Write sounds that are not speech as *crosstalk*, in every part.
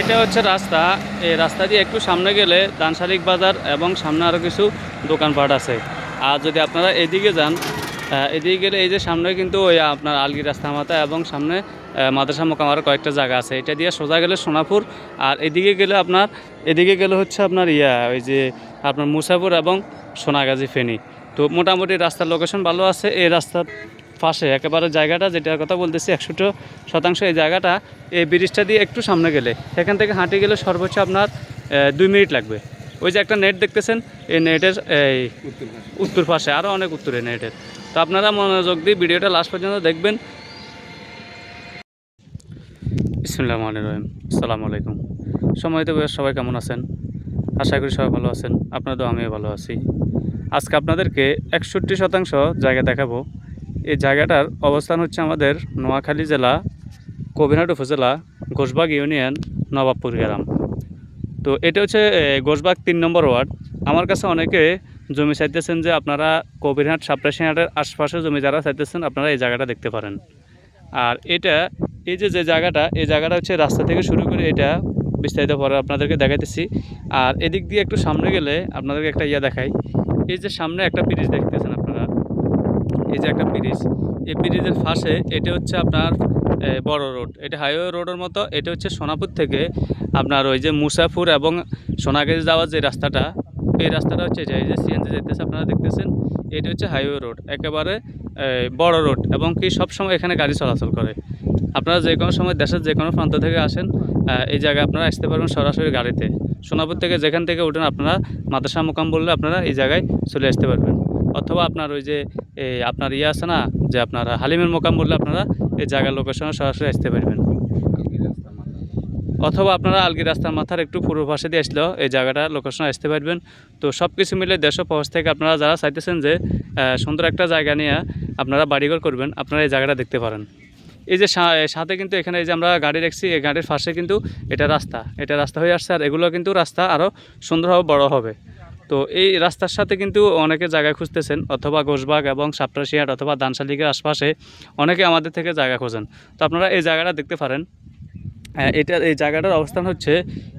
এটা হচ্ছে রাস্তা। এই রাস্তা দিয়ে একটু সামনে গেলে দানশালিক বাজার এবং সামনে আরও কিছু দোকানপাট আছে। আর যদি আপনারা এদিকে যান এদিকে গেলে এই যে সামনে কিন্তু ওই আপনার আলগি রাস্তা মাথা এবং সামনে মাদ্রাসা মোকামার কয়েকটা জায়গা আছে। এটা দিয়ে সোজা গেলে সোনাপুর আর এদিকে গেলে আপনার, এদিকে গেলে হচ্ছে আপনার ইয়া, ওই যে আপনার মুসাপুর এবং সোনাগাজী ফেনী। তো মোটামুটি রাস্তার লোকেশন ভালো আছে। এই রাস্তার পাশে, একেবারে জায়গাটা যেটার কথা বলতেছি, একশো শতাংশ এই জায়গাটা, এই ব্রিজটা দিয়ে একটু সামনে গেলে, এখান থেকে হাঁটে গেলে সর্বোচ্চ আপনার দুই মিনিট লাগবে। ওই যে একটা নেট দেখতেছেন, এই নেটের, এই উত্তর পাশে আরও অনেক উত্তরে নেটের। তো আপনারা মনোযোগ দিয়ে ভিডিওটা লাস্ট পর্যন্ত দেখবেন। ইসমুল্লাহ রহমান রহিম। আসসালামু আলাইকুম। বয়স সবাই কেমন আছেন? আশা করি সবাই ভালো আছেন। আপনাদের আমিও ভালো আছি। আজকে আপনাদেরকে একষট্টি শতাংশ জায়গা দেখাবো। এই জায়গাটার অবস্থান হচ্ছে আমাদের নোয়াখালী জেলা, কবিরহাট উপজেলা, ঘোষবাগ ইউনিয়ন, নবাবপুর গ্রাম। তো এটা হচ্ছে ঘোষবাগ তিন নম্বর ওয়ার্ড। আমার কাছে অনেকে জমি চাইতেছেন যে আপনারা কবিরহাট সাপ্রাসিহাটের আশপাশে জমি যারা চাইতেছেন, আপনারা এই জায়গাটা দেখতে পারেন। আর এটা, এই যে যে জায়গাটা, এই জায়গাটা হচ্ছে রাস্তা থেকে শুরু করে এটা বিস্তারিত পরে আপনাদেরকে দেখাইতেছি। আর এদিক দিয়ে একটু সামনে গেলে আপনাদেরকে একটা ইয়া দেখাই। এই যে সামনে একটা ব্রিজ দেখতেছেন এই যে একটা ব্রিজ, এই ব্রিজের পাশে এটা হচ্ছে আপনার বড় রোড। এটা হাইওয়ে রোডের মতো, এটা হচ্ছে সোনাপুর থেকে আপনার ওই যে মুসাফুর এবং সোনাগাজি যাওয়ার যে রাস্তাটা, এই রাস্তাটা হচ্ছে এই যে সিএনজি যেতেছে আপনারা দেখতেছেন, এটা হচ্ছে হাইওয়ে রোড। একেবারে বড় রোড এবং কি সব সময় এখানে গাড়ি চলাচল করে। আপনারা যে কোনো সময় দেশের যে কোনো প্রান্ত থেকে আসেন এই জায়গায় আপনারা আসতে পারবেন সরাসরি গাড়িতে। সোনাপুর থেকে যেখান থেকে উঠেন, আপনারা মাদ্রাসা মোকাম বললে আপনারা এই জায়গায় চলে আসতে পারবেন। অথবা আপনার ওই যে এই আপনার ইয়ে আছে না, যে আপনার হালিমের মোকাম বললে আপনারা এই জায়গার লোকেশনে সরাসরি আসতে পারবেন। অথবা আপনারা আলগি রাস্তার মাথার একটু পূর্ব পাশে দিয়ে আসলেও এই জায়গাটা লোকেশনে আসতে পারবেন। তো সব কিছু মিলে দেশ ও থেকে আপনারা যারা চাইতেছেন যে সুন্দর একটা জায়গা নিয়ে আপনারা বাড়িঘর করবেন, আপনারা এই জায়গাটা দেখতে পারেন। এই যে সাথে কিন্তু এখানে এই যে আমরা গাড়ি রাখছি, এই গাড়ির পাশে কিন্তু এটা রাস্তা এটা রাস্তা হয়ে আসছে, আর এগুলো কিন্তু রাস্তা আরও সুন্দরভাবে বড় হবে। তো এই রাস্তার সাথে কিন্তু অনেকে জায়গা খুঁজতেছেন অথবা ঘোষবাগ এবং সাপটাশিয়াট অথবা দানশালিকের আশপাশে অনেকে আমাদের থেকে জায়গা খোঁজেন। তো আপনারা এই জায়গাটা দেখতে পারেন। হ্যাঁ, এটার এই জায়গাটার অবস্থান হচ্ছে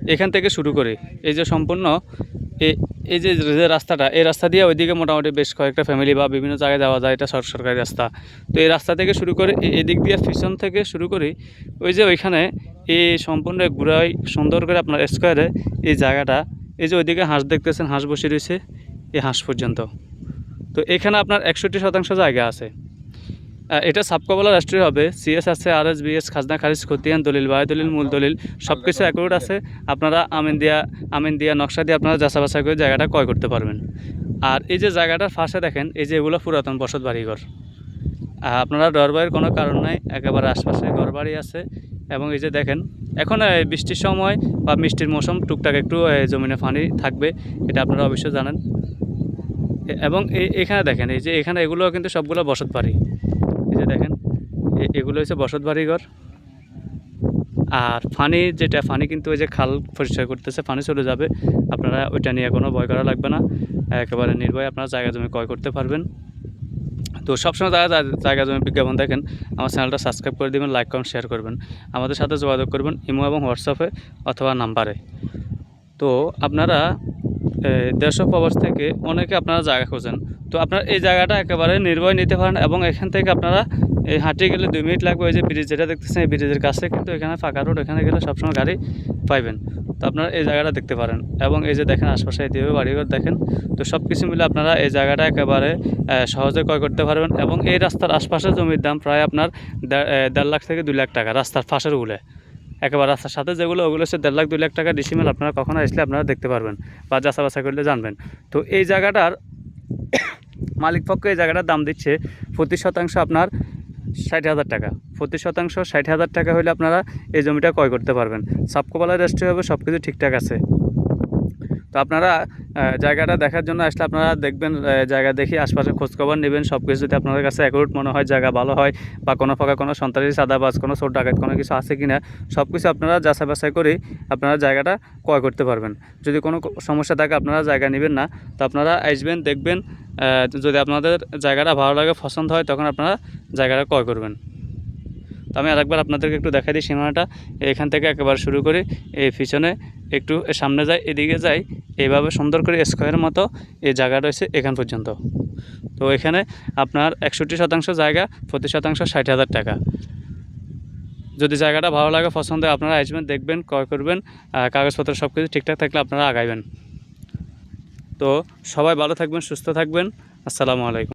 এখান থেকে শুরু করে। এই যে সম্পূর্ণ এই যে যে রাস্তাটা এই রাস্তা দিয়ে ওইদিকে মোটামুটি বেশ কয়েকটা ফ্যামিলি বা বিভিন্ন জায়গায় যাওয়া যায় এটা সর- সরকারি রাস্তা। তো এই রাস্তা থেকে শুরু করে এদিক দিয়ে পিছন থেকে শুরু করে ওই যে ওইখানে এই সম্পূর্ণ ঘুরাই সুন্দর করে আপনার স্কোয়ারে এই জায়গাটা এই যে ওইদিকে হাঁস দেখতেছেন হাঁস বসে রয়েছে এই হাঁস পর্যন্ত। তো এখানে আপনার একষট্টি শতাংশ জায়গা আছে। এটা সাবকবলা রাষ্ট্রীয় হবে। সিএস আছে আর এস বিএস খাজনা খারিজ খতিয়ান দলিল বায়ু দলিল মূল দলিল সব কিছু অ্যাকুরেট আছে। আপনারা আমিন দিয়া আমিন দিয়া নকশা দিয়ে আপনারা যাচা বাছাই করে জায়গাটা ক্রয় করতে পারবেন। আর এই যে জায়গাটার ফাঁসে দেখেন এই যে এগুলো পুরাতন বসত বাড়িঘর। আপনারা ডর কোনো কারণ নাই, একেবারে আশপাশে ঘর বাড়ি আছে। এবং এই যে দেখেন, এখন বৃষ্টির সময় বা মিষ্টির মৌসুম টুকটাক একটু জমিনে পানি থাকবে, এটা আপনারা অবশ্যই জানেন। এবং এখানে দেখেন, এই যে এখানে এগুলো কিন্তু সবগুলো বসত বাড়ি। এই যে দেখেন এগুলো হচ্ছে বসত বাড়িঘর আর ফানি যেটা ফানি কিন্তু ওই যে খাল পরিষ্কার করতেছে ফানি চলে যাবে। আপনারা ওইটা নিয়ে কোনো ভয় করা লাগবে না। একেবারে নির্ভয় আপনারা জায়গা জমি ক্রয় করতে পারবেন। তো সবসময় তারা জায়গা জমি বিজ্ঞাপন দেখেন, আমার চ্যানেলটা সাবস্ক্রাইব করে দেবেন, লাইক, কমেন্ট, শেয়ার করবেন। আমাদের সাথে যোগাযোগ করবেন ইমো এবং হোয়াটসঅ্যাপে অথবা নাম্বারে। তো আপনারা দেড়শো প্রবাস থেকে অনেকে আপনারা জায়গা খোঁজেন। তো আপনারা এই জায়গাটা একেবারে নির্ভয় নিতে পারেন এবং এখান থেকে আপনারা এই হাঁটিয়ে গেলে দুই মিনিট লাগবে, ওই যে ব্রিজ যেটা দেখতেছেন, এই ব্রিজের কাছে কিন্তু এখানে ফাঁকা রোড এখানে গেলে সবসময় গাড়ি পাইবেন। তো আপনারা এই জায়গাটা দেখতে পারেন। এবং এই যে দেখেন আশপাশে এদিকে বাড়িঘর দেখেন, তো সব কিছু মিলে আপনারা এই জায়গাটা একেবারে সহজে ক্রয় করতে পারবেন। এবং এই রাস্তার আশপাশে জমির দাম প্রায় আপনার দেড় লাখ থেকে দুই লাখ টাকা রাস্তার ফাঁসের উলে। একেবারে রাস্তার সাথে যেগুলো, ওগুলো হচ্ছে দেড় লাখ, দুই লাখ টাকা ডিসিমেল আপনারা কখনো আসলে আপনারা দেখতে পারবেন বা যাচা বাছাই করলে জানবেন। তো এই জায়গাটার *coughs* মালিক পক্ষ এই জায়গাটার দাম দিচ্ছে প্রতি শতাংশ আপনার ষাট হাজার টাকা। প্রতি শতাংশ ষাট হাজার টাকা হলে আপনারা এই জমিটা ক্রয় করতে পারবেন। সাপকোপালা রেস্ট্রি হবে সব কিছু ঠিকঠাক আছে। তো আপনারা জায়গাটা দেখার জন্য আসলে আপনারা দেখবেন জায়গা দেখি আশপাশে খোঁজখবর নেবেন সব কিছু যদি আপনাদের কাছে অ্যাকুরেট মনে হয়, জায়গা ভালো হয় বা কোনো ফাঁকা কোনো সন্ত্রাসী, সাদাবাজ, কোনো চোর ডাকাত, কোনো কিছু আছে কি না সব কিছু আপনারা যাচাই বাছাই করে আপনারা জায়গাটা ক্রয় করতে পারবেন। যদি কোনো সমস্যা থাকে, আপনারা জায়গা নেবেন না, তো আপনারা আসবেন, দেখবেন যদি আপনাদের জায়গাটা ভালো লাগে, পছন্দ হয়, তখন আপনারা জায়গাটা ক্রয় করবেন। তো আমি আরেকবার আপনাদেরকে একটু দেখাই দিই সীমানাটা। এখান থেকে একেবারে শুরু করে, এই পিছনে একটু সামনে যাই, এদিকে যাই, এইভাবে সুন্দর করে স্কোয়ারের মতো এই জায়গা রয়েছে এখান পর্যন্ত। তো এখানে আপনার একষট্টি শতাংশ জায়গা প্রতি শতাংশ ষাট হাজার টাকা। যদি জায়গাটা ভালো লাগে, পছন্দ হয়, আপনারা আসবেন, দেখবেন, ক্রয় করবেন কাগজপত্র সব কিছু ঠিকঠাক থাকলে আপনারা আগাইবেন। তো সবাই ভালো থাকবেন, সুস্থ থাকবেন। আসসালামু আলাইকুম।